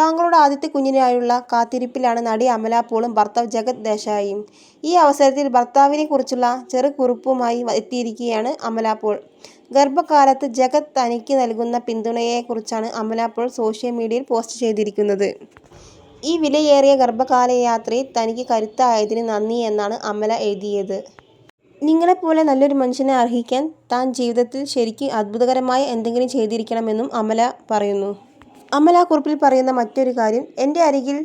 തങ്ങളുടെ ആദ്യത്തെ കുഞ്ഞിനായുള്ള കാത്തിരിപ്പിലാണ് നടി അമല പോളും ഭർത്താവ് ജഗത് ദേശായിയും. ഈ അവസരത്തിൽ ഭർത്താവിനെ കുറിച്ചുള്ള ചെറുകുറിപ്പുമായി എത്തിയിരിക്കുകയാണ് അമല പോൾ. ഗർഭകാലത്ത് ജഗത് തനിക്ക് നൽകുന്ന പിന്തുണയെക്കുറിച്ചാണ് അമല പോൾ സോഷ്യൽ മീഡിയയിൽ പോസ്റ്റ് ചെയ്തിരിക്കുന്നത്. ഈ വിലയേറിയ ഗർഭകാല യാത്രയിൽ തനിക്ക് കരുത്തായതിന് നന്ദി എന്നാണ് അമല എഴുതിയത്. നിങ്ങളെപ്പോലെ നല്ലൊരു മനുഷ്യനെ അർഹിക്കാൻ താൻ ജീവിതത്തിൽ ശരിക്കും അത്ഭുതകരമായ എന്തെങ്കിലും ചെയ്തിരിക്കണമെന്നും അമല പറയുന്നു. അമല കുറിപ്പിൽ പറയുന്ന മറ്റൊരു കാര്യം എന്റെ അരികിൽ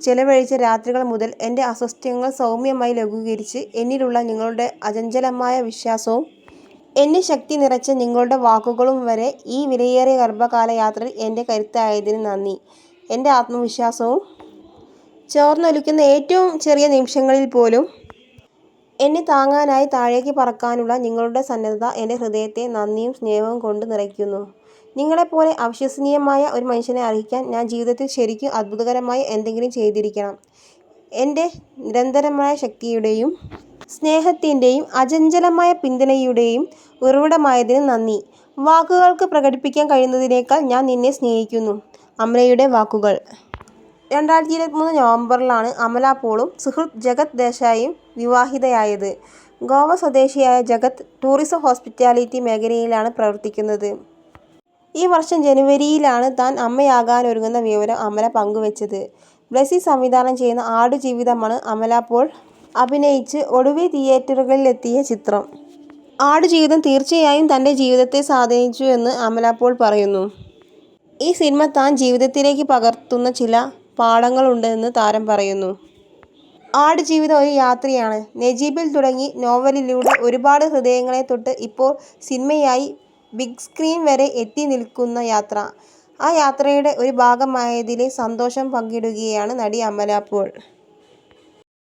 ചെലവഴിച്ച രാത്രികൾ മുതൽ എന്റെ അസ്വസ്ഥ്യങ്ങൾ സൗമ്യമായി ലഘൂകരിച്ച് എന്നിലുള്ള നിങ്ങളുടെ അചഞ്ചലമായ വിശ്വാസവും എന്നെ ശക്തി നിറച്ച നിങ്ങളുടെ വാക്കുകളും വരെ ഈ വിലയേറിയ ഗർഭകാല യാത്രയിൽ എന്റെ കരുത്തായതിന് നന്ദി. എന്റെ ആത്മവിശ്വാസവും ചോർന്നൊലിക്കുന്ന ഏറ്റവും ചെറിയ നിമിഷങ്ങളിൽ പോലും എന്നെ താങ്ങാനായി താഴേക്ക് പറക്കാനുള്ള നിങ്ങളുടെ സന്നദ്ധത എന്റെ ഹൃദയത്തെ നന്ദിയും സ്നേഹവും കൊണ്ട് നിറയ്ക്കുന്നു. നിങ്ങളെപ്പോലെ അവിശ്വസനീയമായ ഒരു മനുഷ്യനെ അർഹിക്കാൻ ഞാൻ ജീവിതത്തിൽ ശരിക്കും അത്ഭുതകരമായ എന്തെങ്കിലും ചെയ്തിരിക്കണം. എന്റെ നിരന്തരമായ ശക്തിയുടെയും സ്നേഹത്തിന്റെയും അചഞ്ചലമായ പിന്തുണയുടെയും ഉറവിടമായതിന് നന്ദി. വാക്കുകൾക്ക് പ്രകടിപ്പിക്കാൻ കഴിയുന്നതിനേക്കാൾ ഞാൻ നിന്നെ സ്നേഹിക്കുന്നു. അമ്മയുടെ വാക്കുകൾ. രണ്ടായിരത്തി ഇരുപത്തിമൂന്ന് നവംബറിലാണ് അമല പോളും സുഹൃത്ത് ജഗത് ദേശായിയും വിവാഹിതയായത് ഗോവ സ്വദേശിയായ ജഗത് ടൂറിസം ഹോസ്പിറ്റാലിറ്റി മേഖലയിലാണ് പ്രവർത്തിക്കുന്നത്. ഈ വർഷം ജനുവരിയിലാണ് താൻ അമ്മയാകാൻ ഒരുങ്ങുന്ന വിവരം അമല പങ്കുവച്ചത് ബ്ലസി സംവിധാനം ചെയ്യുന്ന ആടുജീവിതമാണ് അമല പോൾ അഭിനയിച്ച് ഒടുവിൽ തിയേറ്ററുകളിലെത്തിയ ചിത്രം. ആടുജീവിതം തീർച്ചയായും തന്റെ ജീവിതത്തെ സ്വാധീനിച്ചു എന്ന് അമല പോൾ പറയുന്നു. ഈ സിനിമ താൻ ജീവിതത്തിലേക്ക് പകർത്തുന്ന ചില പാഠങ്ങളുണ്ടെന്ന് താരം പറയുന്നു. ആടുജീവിതം ഒരു യാത്രയാണ്. നജീബിൽ തുടങ്ങി നോവലിലൂടെ ഒരുപാട് ഹൃദയങ്ങളെ തൊട്ട് ഇപ്പോൾ സിനിമയായി ബിഗ് സ്ക്രീൻ വരെ എത്തി നിൽക്കുന്ന യാത്ര. ആ യാത്രയുടെ ഒരു ഭാഗമായതിലെ സന്തോഷം പങ്കിടുകയാണ് നടി അമല പോൾ.